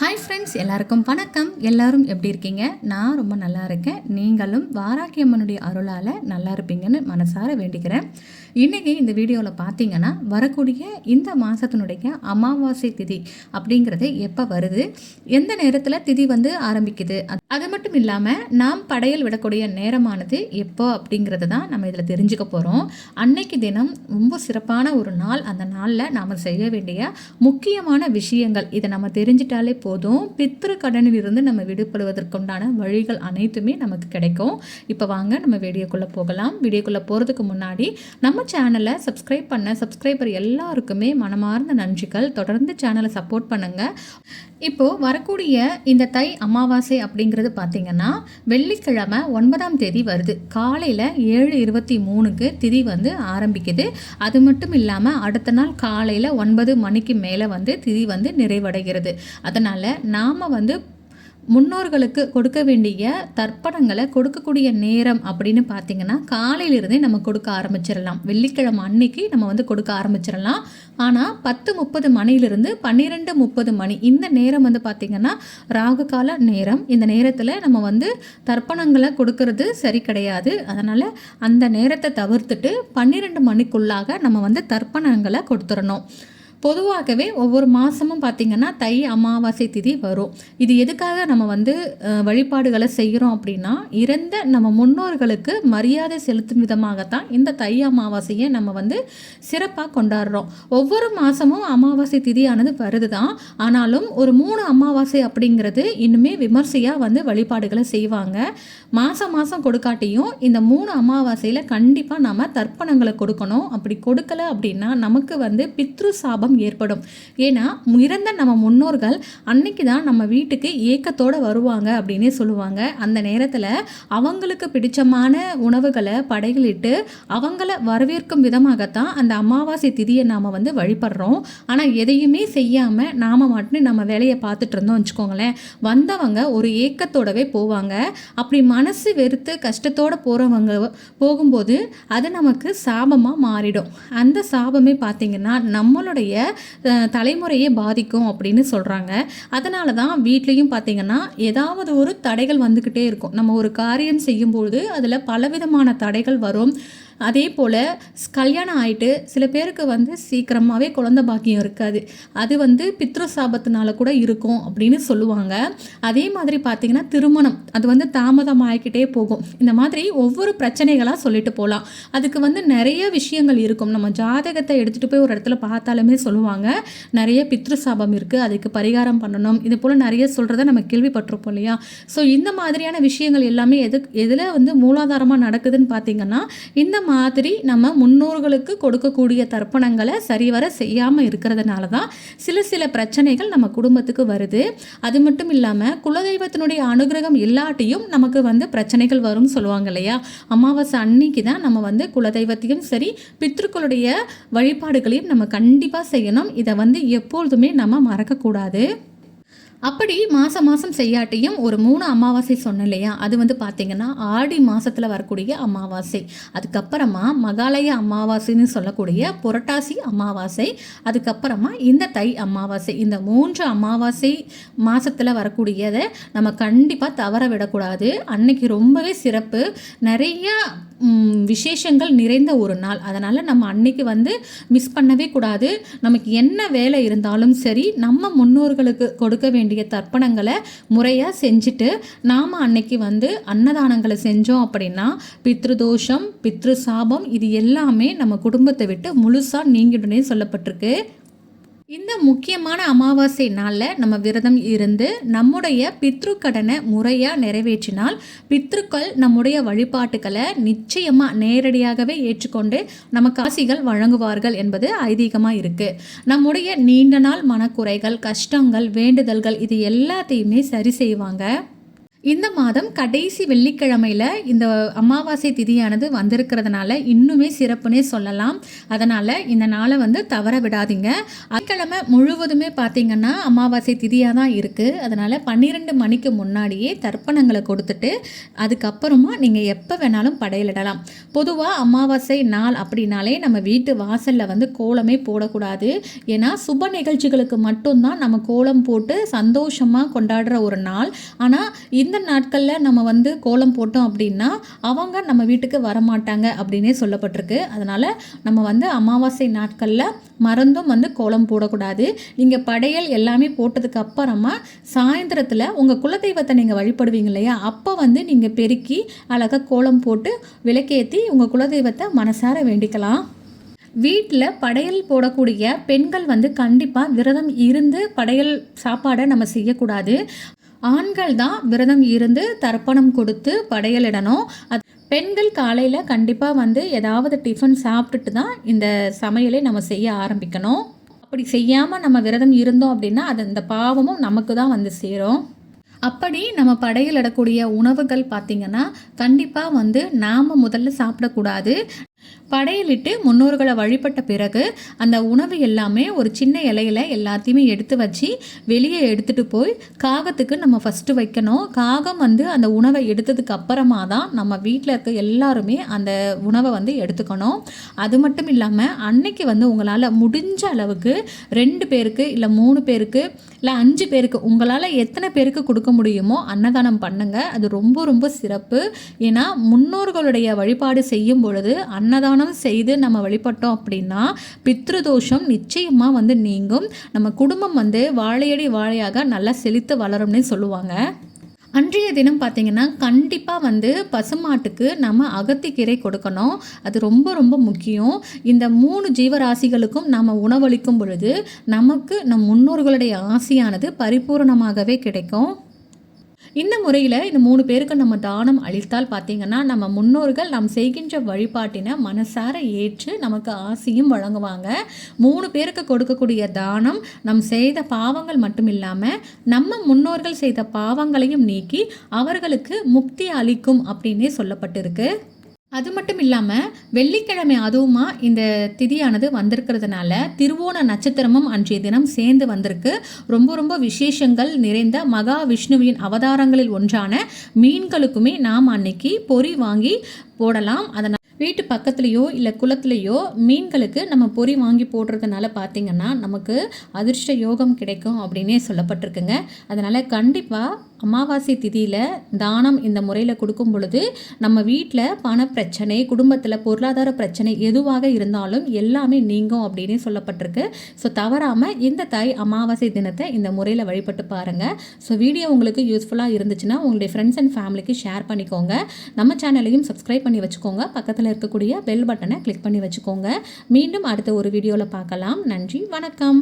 Hi friends எல்லாருக்கும் வணக்கம். எல்லாரும் எப்படி இருக்கீங்க? நான் ரொம்ப நல்லா இருக்கேன். நீங்களும் வாராக்கியம்மனுடைய அருளால் நல்லா இருப்பீங்கன்னு மனசார வேண்டிக்கிறேன். இன்றைக்கி இந்த வீடியோவில் பார்த்தீங்கன்னா வரக்கூடிய இந்த மாதத்தினுடைய அமாவாசை திதி அப்படிங்கிறது எப்போ வருது? எந்த நேரத்தில் திதி வந்து ஆரம்பிக்குது? அது- மட்டும் இல்லாமல் நாம் படையல் விடக்கூடிய நேரமானது எப்போ அப்படிங்கிறது தான் நம்ம இதில் தெரிஞ்சுக்க போகிறோம் அன்னைக்கு தினம் ரொம்ப சிறப்பான ஒரு நாள். அந்த நாளில் நாம் செய்ய வேண்டிய முக்கியமான விஷயங்கள் இதை நம்ம தெரிஞ்சிட்டாலே போதும். பித்ரு கடனில் இருந்து நம்ம விடுபடுவதற்குண்டான வழிகள் அனைத்துமே நமக்கு கிடைக்கும். இப்போ வாங்க நம்ம வீடியோக்குள்ளே போகலாம். வீடியோக்குள்ளே போகிறதுக்கு முன்னாடி நம்ம சேனலை சப்ஸ்கிரைப் பண்ண சப்ஸ்கிரைபர் எல்லாருக்குமே மனமார்ந்த நன்றிகள். தொடர்ந்து சேனலை சப்போர்ட் பண்ணுங்கள் இப்போது வரக்கூடிய இந்த தை அமாவாசை அப்படிங்கிற அப்படிங்கிறது பார்த்தீங்கன்னா வெள்ளிக்கிழமை ஒன்பதாம் தேதி வருது. காலையில் ஏழு இருபத்தி மூணுக்கு திதி வந்து ஆரம்பிக்குது. அது மட்டும் இல்லாமல் அடுத்த நாள் காலையில் ஒன்பது மணிக்கு மேலே வந்து திதி வந்து நிறைவடைகிறது. அதனால் நாம் வந்து முன்னோர்களுக்கு கொடுக்க வேண்டிய தர்ப்பணங்களை கொடுக்கக்கூடிய நேரம் அப்படின்னு பார்த்தீங்கன்னா காலையிலிருந்தே நம்ம கொடுக்க ஆரம்பிச்சிடலாம். வெள்ளிக்கிழமை அன்னைக்கு நம்ம வந்து கொடுக்க ஆரம்பிச்சிடலாம். ஆனால் பத்து முப்பது மணிலிருந்து பன்னிரெண்டு முப்பது மணி இந்த நேரம் வந்து பார்த்திங்கன்னா ராகு கால நேரம். இந்த நேரத்தில் நம்ம வந்து தர்ப்பணங்களை கொடுக்கறது சரி கிடையாது. அதனால் அந்த நேரத்தை தவிர்த்துட்டு பன்னிரெண்டு மணிக்குள்ளாக நம்ம வந்து தர்ப்பணங்களை கொடுத்துடணும். பொதுவாகவே ஒவ்வொரு மாதமும் பார்த்திங்கன்னா தை அமாவாசை திதி வரும். இது எதுக்காக நம்ம வந்து வழிபாடுகளை செய்கிறோம் அப்படின்னா இறந்த நம்ம முன்னோர்களுக்கு மரியாதை செலுத்தும் விதமாகத்தான் இந்த தை அமாவாசையை நம்ம வந்து சிறப்பாக கொண்டாடுறோம். ஒவ்வொரு மாதமும் அமாவாசை திதியானது வருது தான் ஆனாலும் ஒரு மூணு அமாவாசை அப்படிங்கிறது இன்னுமே விமர்சையாக வந்து வழிபாடுகளை செய்வாங்க. மாதம் மாதம் கொடுக்காட்டியும் இந்த மூணு அமாவாசையில் கண்டிப்பாக நம்ம தர்ப்பணங்களை கொடுக்கணும். அப்படி கொடுக்கல அப்படின்னா நமக்கு வந்து பித்ரு சாபம் ஏற்படும். ஏன்னா இறந்த நம்ம முன்னோர்கள் அன்னைக்கு தான் நம்ம வீட்டுக்கு ஏக்கத்தோடு வருவாங்க அப்படின்னே சொல்லுவாங்க. அந்த நேரத்தில் அவங்களுக்கு பிடிச்சமான உணவுகளை படைகளிட்டு அவங்கள வரவேற்கும் விதமாகத்தான் அந்த அமாவாசை திதியை நாம் வந்து வழிபடுறோம். ஆனால் எதையுமே செய்யாமல் நாம் மட்டும் நம்ம வேலையை பார்த்துட்டு இருந்தோம் வச்சுக்கோங்களேன். வந்தவங்க ஒரு ஏக்கத்தோடவே போவாங்க. அப்படி மனசு வெறுத்து கஷ்டத்தோடு போகிறவங்க போகும்போது அது நமக்கு சாபமாக மாறிடும். அந்த சாபமே பார்த்திங்கன்னா நம்மளுடைய தலைமுறையை பாதிக்கும் அப்படின்னு சொல்கிறாங்க அதனால தான் வீட்லேயும் பார்த்திங்கன்னா ஏதாவது ஒரு தடைகள் வந்துக்கிட்டே இருக்கும். நம்ம ஒரு காரியம் செய்யும்போது அதில் பலவிதமான தடைகள் வரும். அதே போல் கல்யாணம் ஆயிட்டு சில பேருக்கு வந்து சீக்கிரமாகவே குழந்த பாக்கியம் இருக்காது. அது வந்து பித்ரு சாபத்தினால கூட இருக்கும் அப்படின்னு சொல்லுவாங்க. அதே மாதிரி பார்த்திங்கன்னா திருமணம். அது வந்து தாமதம் ஆகிக்கிட்டே போகும். இந்த மாதிரி ஒவ்வொரு பிரச்சனைகளாக சொல்லிட்டு போகலாம் அதுக்கு வந்து நிறைய விஷயங்கள் இருக்கும். நம்ம ஜாதகத்தை எடுத்துகிட்டு போய் ஒரு இடத்துல பார்த்தாலுமே சொல்லுவாங்க. நிறைய பித்ரு சாபம் இருக்குது அதுக்கு பரிகாரம் பண்ணணும். இது போல் நிறைய சொல்கிறத நம்ம கேள்விப்பட்டிருப்போம் இல்லையா? ஸோ இந்த மாதிரியான விஷயங்கள் எல்லாமே எது எதில் வந்து மூலாதாரமாக நடக்குதுன்னு பார்த்தீங்கன்னா இந்த மாதிரி நம்ம முன்னோர்களுக்கு கொடுக்கக்கூடிய தர்ப்பணங்களை சரிவர செய்யாமல் இருக்கிறதுனால தான் சில சில பிரச்சனைகள் நம்ம குடும்பத்துக்கு வருது. அது மட்டும் இல்லாமல் குலதெய்வத்தினுடைய அனுகிரகம் இல்லாட்டியும் நமக்கு வந்து பிரச்சனைகள் வரும்னு சொல்லுவாங்க இல்லையா? அமாவாசை அன்னைக்கு தான் நம்ம வந்து குலதெய்வத்தையும் சரி பித்ருக்களுடைய வழிபாடுகளையும் நம்ம கண்டிப்பாக செய்யணும். இதை வந்து எப்பொழுதுமே நம்ம மறக்கக்கூடாது. அப்படி மாதம் மாதம் செய்யாட்டியும் ஒரு மூணு அமாவாசை சொன்னேன் இல்லையா? அது வந்து பார்த்திங்கன்னா ஆடி மாதத்தில் வரக்கூடிய அமாவாசை. அதுக்கப்புறமா மகாலய அமாவாசைன்னு சொல்லக்கூடிய புரட்டாசி அமாவாசை அதுக்கப்புறமா இந்த தை அமாவாசை. இந்த மூன்று அமாவாசை மாதத்தில் வரக்கூடியதை நம்ம கண்டிப்பாக தவற விடக்கூடாது. அன்னைக்கு ரொம்பவே சிறப்பு. நிறைய விசேஷங்கள் நிறைந்த ஒரு நாள். அதனால் நம்ம அன்னைக்கு வந்து மிஸ் பண்ணவே கூடாது. நமக்கு என்ன வேலை இருந்தாலும் சரி நம்ம முன்னோர்களுக்கு கொடுக்க வேண்டிய தர்ப்பணங்களை முறையாக செஞ்சுட்டு நாம் அன்னைக்கு வந்து அன்னதானங்களை செஞ்சோம் அப்படின்னா பித்ருதோஷம் பித்ரு சாபம் இது எல்லாமே நம்ம குடும்பத்தை விட்டு முழுசாக நீங்கிடுனே சொல்லப்பட்டிருக்கு. இந்த முக்கியமான அமாவாசை நாளில் நம்ம விரதம் இருந்து நம்முடைய பித்ரு கடனை முறையாக நிறைவேற்றினால் பித்ருக்கள் நம்முடைய வழிபாட்டுகளை நிச்சயமாக நேரடியாகவே ஏற்றுக்கொண்டு நமக்கு ஆசிகள் வழங்குவார்கள் என்பது ஐதீகமாக இருக்குது நம்முடைய நீண்ட நாள் மனக்குறைகள் கஷ்டங்கள் வேண்டுதல்கள் இது எல்லாத்தையுமே சரி செய்வாங்க. இந்த மாதம் கடைசி வெள்ளிக்கிழமையில் இந்த அமாவாசை திதியானது வந்திருக்கிறதுனால இன்னுமே சிறப்புனே சொல்லலாம். அதனால் இந்த நாளை வந்து தவற விடாதீங்க. அக்கிழமை முழுவதுமே பார்த்தீங்கன்னா அமாவாசை திதியாக தான் இருக்குது அதனால் பன்னிரெண்டு மணிக்கு முன்னாடியே தர்ப்பணங்களை கொடுத்துட்டு அதுக்கப்புறமா நீங்கள் எப்போ வேணாலும் படையலிடலாம். பொதுவாக அமாவாசை நாள் அப்படின்னாலே நம்ம வீட்டு வாசலில் வந்து கோலமே போடக்கூடாது. ஏன்னா சுப நிகழ்ச்சிகளுக்கு மட்டும்தான் நம்ம கோலம் போட்டு சந்தோஷமாக கொண்டாடுற ஒரு நாள். ஆனால் இந்த நாட்களில் நம்ம வந்து கோலம் போட்டோம் அப்படின்னா அவங்க நம்ம வீட்டுக்கு வரமாட்டாங்க அப்படின்னே சொல்லப்பட்டிருக்கு. அதனால் நம்ம வந்து அமாவாசை நாட்களில் மறந்தும் வந்து கோலம் போடக்கூடாது. நீங்கள் படையல் எல்லாமே போட்டதுக்கு அப்புறமா சாயந்தரத்தில் உங்கள் குலதெய்வத்தை நீங்கள் வழிபடுவீங்க இல்லையா? அப்போ வந்து நீங்கள் பெருக்கி அழகாக கோலம் போட்டு விளக்கேற்றி உங்கள் குலதெய்வத்தை மனசார வேண்டிக்கலாம். வீட்டில் படையல் போடக்கூடிய பெண்கள் வந்து கண்டிப்பாக விரதம் இருந்து படையல் சாப்பாடை நம்ம செய்யக்கூடாது. ஆண்கள் தான் விரதம் இருந்து தர்ப்பணம் கொடுத்து படையலிடணும். அது பெண்கள் காலையில் கண்டிப்பாக வந்து ஏதாவது டிஃபன் சாப்பிட்டுட்டு தான் இந்த சமையலை நம்ம செய்ய ஆரம்பிக்கணும். அப்படி செய்யாமல் நம்ம விரதம் இருந்தோம் அப்படின்னா அது இந்த பாவமும் நமக்கு தான் வந்து சேரும். அப்படி நம்ம படையலிடக்கூடிய உணவுகள் பார்த்திங்கன்னா கண்டிப்பாக வந்து நாம் முதல்ல சாப்பிடக்கூடாது. படையலிட்டு முன்னோர்களை வழிபட்ட பிறகு அந்த உணவு எல்லாமே ஒரு சின்ன இலையில எல்லாத்தையுமே எடுத்து வச்சு வெளியே எடுத்துகிட்டு போய் காகத்துக்கு நம்ம ஃபஸ்ட்டு வைக்கணும். காகம் வந்து அந்த உணவை எடுத்ததுக்கு அப்புறமா தான் நம்ம வீட்டில் இருக்க எல்லாருமே அந்த உணவை வந்து எடுத்துக்கணும். அது மட்டும் இல்லாமல் அன்னைக்கு வந்து உங்களால் முடிஞ்ச அளவுக்கு ரெண்டு பேருக்கு இல்லை மூணு பேருக்கு இல்லை அஞ்சு பேருக்கு உங்களால் எத்தனை பேருக்கு கொடுக்க முடியுமோ அன்னதானம் பண்ணுங்கள் அது ரொம்ப ரொம்ப சிறப்பு. ஏன்னா முன்னோர்களுடைய வழிபாடு செய்யும் பொழுது அன்னதானம் செய்து நம்ம வழிபட்டோம் அப்படின்னா பித்ருதோஷம் நிச்சயமாக வந்து நீங்கும். நம்ம குடும்பம் வந்து வாழையடி வாழையாக நல்லா செழித்து வளரும்னே சொல்லுவாங்க. அன்றைய தினம் பார்த்திங்கன்னா கண்டிப்பாக வந்து பசுமாட்டுக்கு நம்ம அகத்திக்கீரை கொடுக்கணும். அது ரொம்ப ரொம்ப முக்கியம். இந்த மூணு ஜீவராசிகளுக்கும் நம்ம உணவளிக்கும் பொழுது நமக்கு நம் முன்னோர்களுடைய ஆசையானது பரிபூர்ணமாகவே கிடைக்கும். இந்த முறையில் இந்த மூணு பேருக்கு நம்ம தானம் அளித்தால் பார்த்திங்கன்னா நம்ம முன்னோர்கள் நாம் செய்கின்ற வழிபாட்டினை மனசார ஏற்று நமக்கு ஆசையும் வழங்குவாங்க. மூணு பேருக்கு கொடுக்கக்கூடிய தானம் நம் செய்த பாவங்கள் மட்டும் இல்லாமல் நம்ம முன்னோர்கள் செய்த பாவங்களையும் நீக்கி அவர்களுக்கு முக்தி அளிக்கும் அப்படின்னே சொல்லப்பட்டிருக்கு. அது மட்டும் இல்லாமல் வெள்ளிக்கிழமை அதுவுமா இந்த திதியானது வந்திருக்கிறதுனால திருவோண நட்சத்திரமும் அன்றைய தினம் சேர்ந்து வந்திருக்கு. ரொம்ப ரொம்ப விசேஷங்கள் நிறைந்த மகா விஷ்ணுவின் அவதாரங்களில் ஒன்றான மீன்களுக்குமே நாம் அன்னைக்கு பொறி வாங்கி போடலாம். அதனால் வீட்டு பக்கத்துலேயோ இல்லை குளத்துலேயோ மீன்களுக்கு நம்ம பொறி வாங்கி போடுறதுனால பார்த்திங்கன்னா நமக்கு அதிர்ஷ்ட யோகம் கிடைக்கும் அப்படின்னே சொல்லப்பட்டிருக்குங்க. அதனால் கண்டிப்பாக அமாவாசை திதியில் தானம் இந்த முறையில் கொடுக்கும் பொழுது நம்ம வீட்டில் பண பிரச்சனை குடும்பத்தில் பொருளாதார பிரச்சனை எதுவாக இருந்தாலும் எல்லாமே நீங்கும் அப்படின்னு சொல்லப்பட்டிருக்கு. ஸோ தவறாமல் இந்த தாய் அமாவாசை தினத்தை இந்த முறையில் வழிபட்டு பாருங்கள் ஸோ வீடியோ உங்களுக்கு யூஸ்ஃபுல்லாக இருந்துச்சுன்னா உங்களுடைய ஃப்ரெண்ட்ஸ் அண்ட் ஃபேமிலிக்கு ஷேர் பண்ணிக்கோங்க. நம்ம சேனலையும் சப்ஸ்கிரைப் பண்ணி வச்சுக்கோங்க. பக்கத்தில் பக்கத்தில் இருக்கக்கூடிய பெல் பட்டனை கிளிக் பண்ணி வச்சுக்கோங்க. மீண்டும் அடுத்த ஒரு வீடியோவில் பார்க்கலாம். நன்றி வணக்கம்.